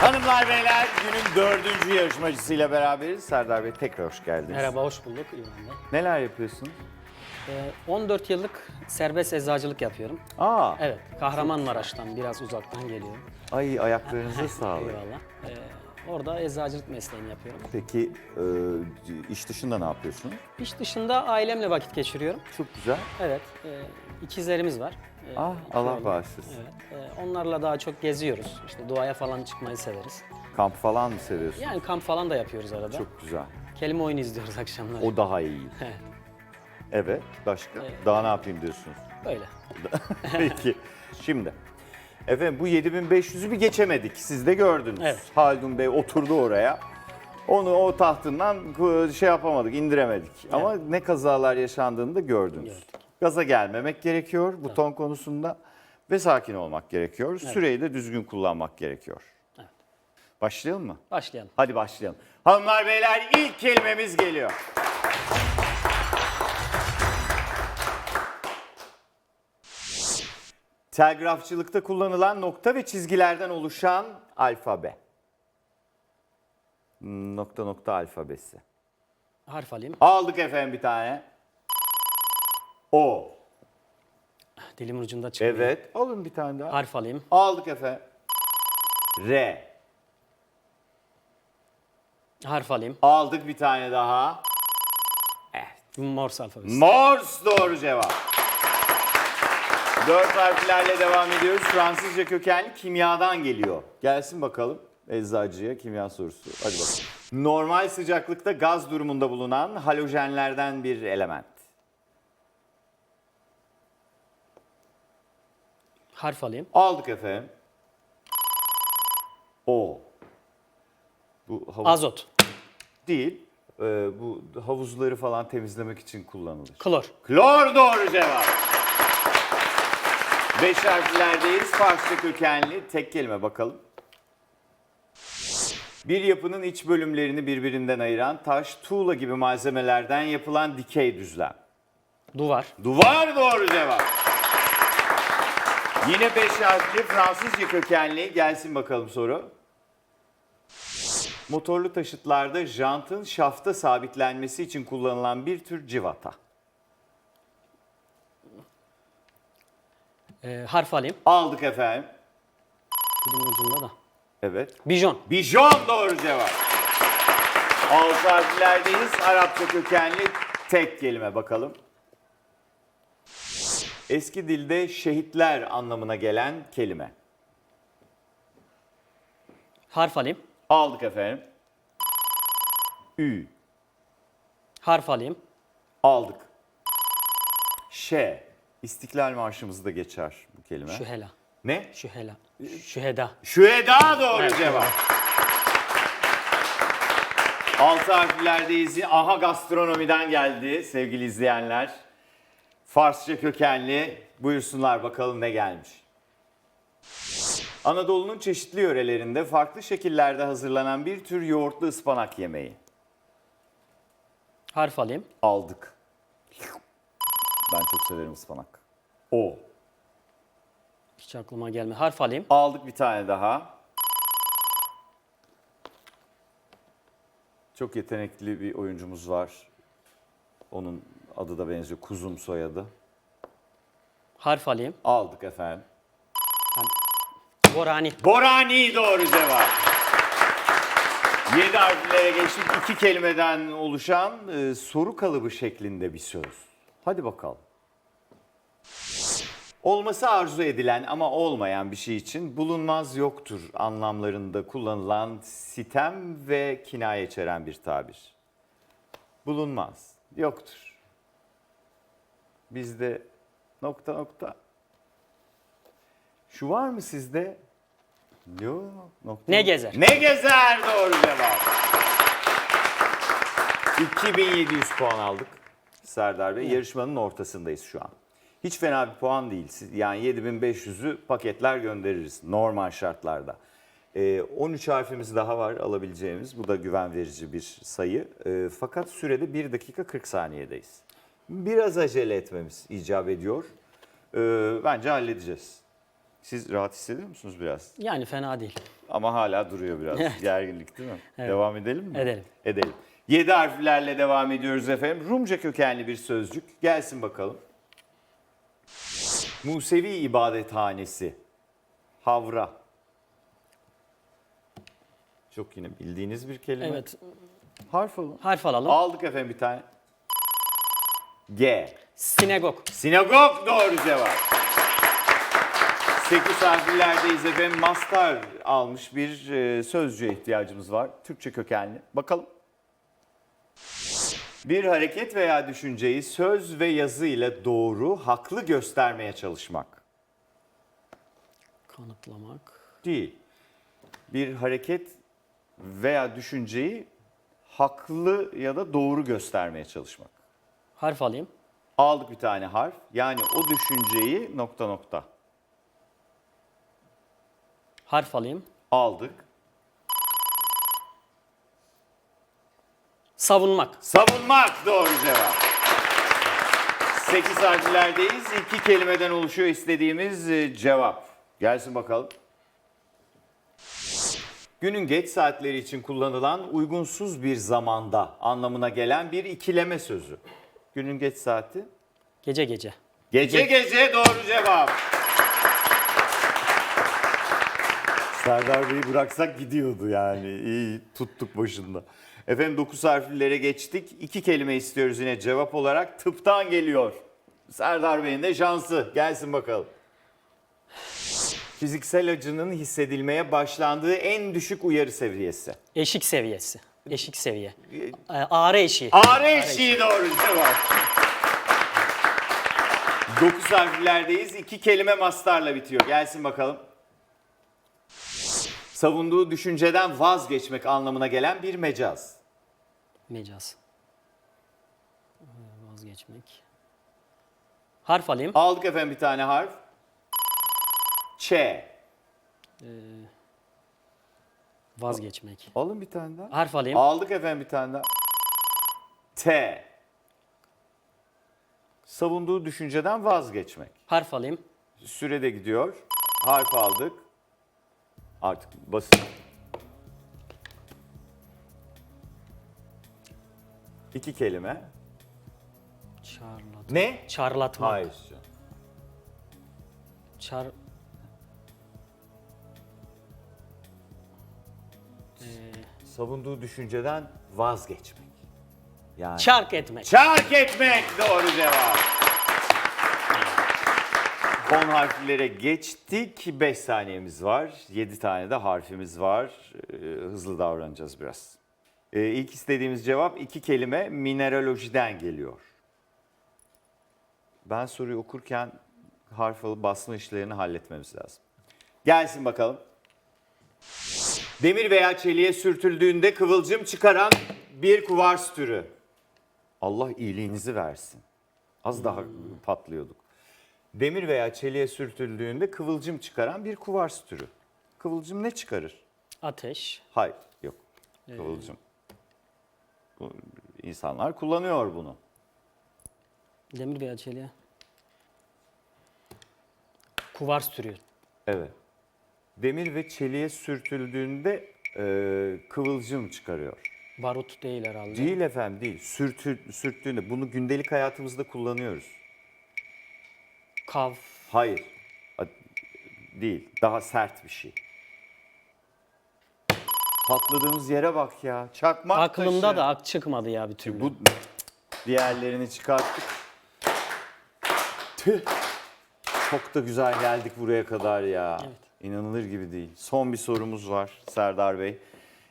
Hanımlar beyler günün dördüncü yarışmacısıyla beraberiz. Serdar Bey tekrar hoş geldiniz. Merhaba, hoş bulduk Bey. Neler yapıyorsunuz? Ee, 14 yıllık serbest eczacılık yapıyorum. Aa, Evet, Kahramanmaraş'tan biraz uzaktan geliyorum. ay ayaklarınıza sağlık. Eyvallah. Ee, orada eczacılık mesleğini yapıyorum. Peki e, iş dışında ne yapıyorsunuz? İş dışında ailemle vakit geçiriyorum. Çok güzel. Evet, e, ikizlerimiz var. E, Ah iki Allah bağışlasın. Evet, e, onlarla daha çok geziyoruz. İşte doğaya falan çıkmayı severiz. Kamp falan mı seviyorsun? Yani kamp falan da yapıyoruz arada. Çok güzel. Kelime oyunu izliyoruz akşamları. O daha iyi. Evet, Evet, başka? Daha ne yapayım diyorsunuz? Böyle. Peki, şimdi. Efendim bu 7500'ü bir geçemedik. Siz de gördünüz. Evet. Haldun Bey oturdu oraya. Onu o tahtından şey yapamadık, indiremedik. Ama ne kazalar yaşandığını da gördünüz. Gördük. Gaza gelmemek gerekiyor buton konusunda ve sakin olmak gerekiyor. Süreyi de düzgün kullanmak gerekiyor. Evet. Başlayalım mı? Başlayalım. Hadi başlayalım. Hanımlar beyler ilk kelimemiz geliyor. Telgrafçılıkta kullanılan nokta ve çizgilerden oluşan alfabe. Nokta nokta alfabesi. Harf alayım. Aldık efendim bir tane. O. Dilim ucunda çıkıyor. Evet. Alın bir tane daha. Harf alayım. Aldık efendim. R. Harf alayım. Aldık bir tane daha. Morse alfabesi. Morse doğru cevap. Dört harflerle devam ediyoruz. Fransızca kökenli kimyadan geliyor. Gelsin bakalım eczacıya kimya sorusu. Hadi bakalım. Normal sıcaklıkta gaz durumunda bulunan halojenlerden bir element. Harf alayım. Aldık efendim. O. Bu havuz Azot. değil. Ee, bu havuzları falan temizlemek için kullanılır. Klor. Klor doğru cevap. Beş harflerdeyiz. Farsça kökenli tek kelime bakalım. Bir yapının iç bölümlerini birbirinden ayıran taş, tuğla gibi malzemelerden yapılan dikey düzlem. Duvar. Duvar doğru cevap. Yine beş harfli Fransızca kökenli gelsin bakalım soru. Motorlu taşıtlarda jantın şafta sabitlenmesi için kullanılan bir tür civata. Ee, harf alayım. Aldık efendim. Dilim ucunda da. Evet. Bijon. Bijon doğru cevap. Altı harflerdeyiz. Arapça kökenli tek kelime bakalım. Eski dilde şehitler anlamına gelen kelime. Harf alayım. Aldık efendim. Ü. Harf alayım. Aldık. Ş. İstiklal Marşımızda geçer bu kelime. Şühela. Ne? Şühela. Şüheda. Şüheda doğru Evet, cevap. Altı harflerdeyiz. Aha gastronomiden geldi sevgili izleyenler. Farsça kökenli. Buyursunlar bakalım ne gelmiş. Anadolu'nun çeşitli yörelerinde farklı şekillerde hazırlanan bir tür yoğurtlu ıspanak yemeği. Harf alayım. Aldık. Ben çok severim ıspanak. O. Hiç aklıma gelme. Harf alayım. Aldık bir tane daha. Çok yetenekli bir oyuncumuz var. Onun adı da benziyor. Kuzum soyadı. Harf alayım. Aldık efendim. Borani. Borani doğru cevap. Yedi harflere geçtik. İki kelimeden oluşan e, soru kalıbı şeklinde bir söz. Hadi bakalım. Olması arzu edilen ama olmayan bir şey için bulunmaz yoktur anlamlarında kullanılan sitem ve kinaye içeren bir tabir. Bulunmaz, yoktur. Bizde nokta nokta. Şu var mı sizde? Yok. Nokta Ne gezer? Ne gezer doğru cevap. 2700 puan aldık Serdar Bey. Yarışmanın ortasındayız şu an. Hiç fena bir puan değil. Siz- Yani 7500'ü paketler göndeririz normal şartlarda. Ee, 13 harfimiz daha var alabileceğimiz. Bu da güven verici bir sayı. Ee, fakat sürede 1 dakika 40 saniyedeyiz. Biraz acele etmemiz icap ediyor. Ee, bence halledeceğiz. Siz rahat hissediyor musunuz biraz? Yani fena değil. Ama hala duruyor biraz. Gerginlik değil mi? Devam edelim mi? Edelim. Edelim. 7 harflerle devam ediyoruz efendim. Rumca kökenli bir sözcük. Gelsin bakalım. Musevi ibadethanesi. Havra. Çok yine bildiğiniz bir kelime. Evet. Harf alın. Harf alalım. Aldık efendim bir tane. G. Sinagog. Sinagog doğru cevap. 8 harflerdeyiz efendim. Mastar almış bir e, sözcüğe ihtiyacımız var. Türkçe kökenli. Bakalım. Bir hareket veya düşünceyi söz ve yazı ile doğru, haklı göstermeye çalışmak. Kanıtlamak. Değil. Bir hareket veya düşünceyi haklı ya da doğru göstermeye çalışmak. Harf alayım. Aldık bir tane harf. Yani o düşünceyi nokta nokta Harf alayım. aldık. Savunmak. Savunmak doğru cevap. 8 harflerdeyiz. İki kelimeden oluşuyor istediğimiz e, cevap. Gelsin bakalım. Günün geç saatleri için kullanılan uygunsuz bir zamanda anlamına gelen bir ikileme sözü. Günün geç saati. Gece gece. Gece gece doğru cevap. Serdar Bey'i bıraksak gidiyordu yani. İyi tuttuk başında. Efendim 9 harflilere geçtik. İki kelime istiyoruz yine cevap olarak. Tıptan geliyor. Serdar Bey'in de şansı. Gelsin bakalım. Fiziksel acının hissedilmeye başlandığı en düşük uyarı seviyesi. Eşik seviyesi. Eşik seviye. Ee, Ağrı eşiği. Ağrı eşiği doğru cevap. 9 harflerdeyiz. İki kelime mastarla bitiyor. Gelsin bakalım. Savunduğu düşünceden vazgeçmek anlamına gelen bir mecaz. Mecaz. Ee, Vazgeçmek. Harf alayım. Aldık efendim bir tane harf. Ç. Vazgeçmek. Alın bir tane daha. Harf alayım. Aldık efendim bir tane daha. T. Savunduğu düşünceden vazgeçmek. Harf alayım. Süre de gidiyor. Harf aldık. Artık basit. İki kelime. Çarlat. Ne? Çarlatmak. Hayır. Çar... Savunduğu düşünceden vazgeçmek. Yani Çark etmek. Çark etmek doğru cevap. 10 harflere geçtik. 5 saniyemiz var. 7 tane de harfimiz var. Ee, hızlı davranacağız biraz. Ee, ilk istediğimiz cevap iki kelime mineralojiden geliyor. Ben soruyu okurken harf alıp basma işlerini halletmemiz lazım. Gelsin bakalım. Demir veya çeliğe sürtüldüğünde kıvılcım çıkaran bir kuvars türü. Allah iyiliğinizi versin. Az daha patlıyorduk. Demir veya çeliğe sürtüldüğünde kıvılcım çıkaran bir kuvars türü. Kıvılcım ne çıkarır? Ateş. Hayır, yok. Kıvılcım. İnsanlar kullanıyor bunu. Demir veya çeliğe. Kuvars türü. Evet. Demir ve çeliğe sürtüldüğünde e, kıvılcım çıkarıyor. Barut değil herhalde. Değil efendim değil. Sürtü, sürttüğünde bunu gündelik hayatımızda kullanıyoruz. Kav. Hayır. Değil. Daha sert bir şey. Patladığımız yere bak ya. Çakmak Aklımda taşı. da ak çıkmadı ya bir türlü. Bu diğerlerini çıkarttık. Tüh. Çok da güzel geldik buraya kadar ya. Evet. İnanılır gibi değil. Son bir sorumuz var Serdar Bey.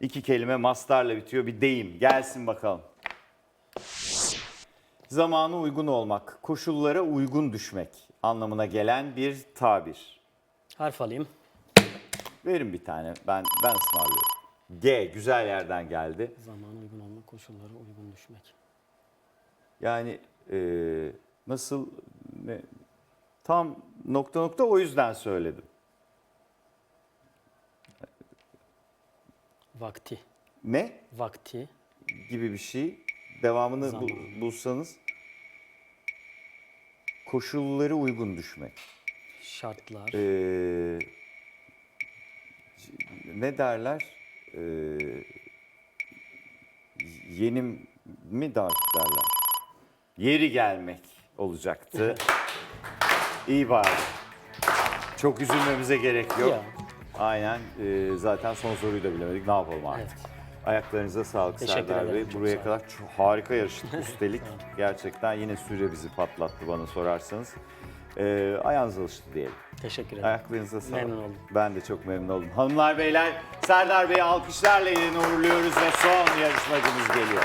İki kelime mastarla bitiyor. Bir deyim. Gelsin bakalım. Zamanı uygun olmak, koşullara uygun düşmek anlamına gelen bir tabir. Harf alayım. Verin bir tane. Ben ben ısmarlıyorum. G güzel yerden geldi. Zamana uygun olmak, koşullara uygun düşmek. Yani e, nasıl ne, tam nokta nokta o yüzden söyledim. Vakti. Ne Vakti. gibi bir şey. Devamını bu- Zaman. bulsanız koşulları uygun düşmek. Şartlar. Ee, ne derler? Ee, yeni mi dar derler? Yeri gelmek olacaktı. İyi bari. Çok üzülmemize gerek yok. Ya. Aynen. Ee, zaten son soruyu da bilemedik. Ne yapalım artık? Evet. Ayaklarınıza sağlık Teşekkür Serdar Bey. ederim, çok Buraya sağ kadar çok harika yarıştık üstelik. Gerçekten yine süre bizi patlattı bana sorarsanız. Ee, ayağınıza alıştı diyelim. Teşekkür ederim. Ayaklarınıza sağlık. Memnun oldum. Ben de çok memnun oldum. Hanımlar beyler Serdar Bey'i alkışlarla yerine uğurluyoruz ve son yarışmacımız geliyor.